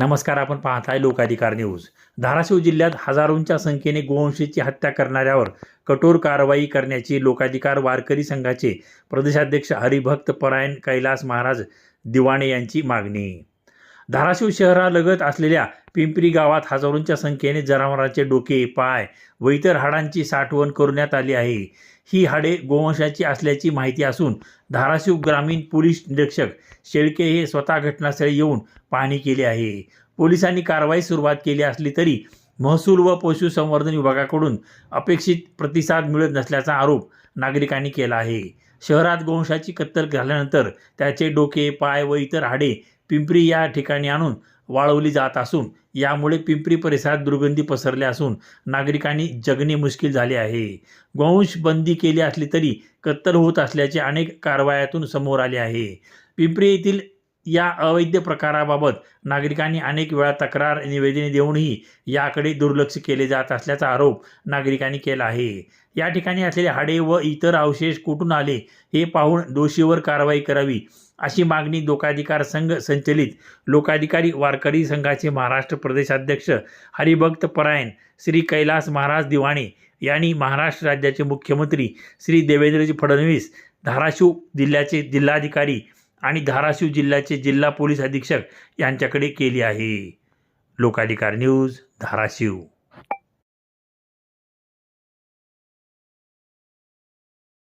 नमस्कार आपण पाहत आहे लोकाधिकार न्यूज. धाराशिव जिल्ह्यात हजारोंच्या संख्येने गोवंशीची हत्या करणाऱ्यावर कठोर कारवाई करण्याची लोकाधिकार वारकरी संघाचे प्रदेशाध्यक्ष हरिभक्त परायण कैलास महाराज दिवाणे यांची मागणी. धाराशिव शहरालगत असलेल्या पिंपरी गावात हजारोंच्या संख्येने जनावरांचे डोके पाय व इतर हाडांची साठवण करण्यात आली आहे. ही हाडे गोवंशाची असल्याची माहिती असून धाराशिव ग्रामीण पोलीस निरीक्षक शेळके हे स्वतः घटनास्थळी येऊन पाहणी केली आहे. पोलिसांनी कारवाई सुरुवात केली असली तरी महसूल व पशुसंवर्धन विभागाकडून अपेक्षित प्रतिसाद मिळत नसल्याचा आरोप नागरिकांनी केला आहे. शहरात गोवंशाची कत्तल झाल्यानंतर त्याचे डोके पाय व इतर हाडे पिंपरी या ठिकाणी आणून वाळवली जात असून यामुळे पिंपरी परिसरात दुर्गंधी पसरल्या असून नागरिकांनी जगणे मुश्किल झाले आहे. गोवंश बंदी केली असली तरी कत्तल होत असल्याचे अनेक कारवायातून समोर आले आहे. पिंपरी येथील या अवैध प्रकाराबाबत नागरिकांनी अनेक वेळा तक्रार निवेदने देऊनही याकडे दुर्लक्ष केले जात असल्याचा आरोप नागरिकांनी केला आहे. या ठिकाणी असलेले हाडे व इतर अवशेष कुठून आले हे पाहून दोषीवर कारवाई करावी अशी मागणी लोकाधिकार संघ संचलित लोकाधिकारी वारकरी संघाचे महाराष्ट्र प्रदेशाध्यक्ष हरिभक्त परायण श्री कैलास महाराज दिवाणे यांनी महाराष्ट्र राज्याचे मुख्यमंत्री श्री देवेंद्रजी फडणवीस धाराशिव जिल्ह्याचे जिल्हाधिकारी आणि धाराशिव जिल्ह्याचे जिल्हा पोलीस अधीक्षक यांच्याकडे केली आहे. लोकाधिकार न्यूज धाराशिव.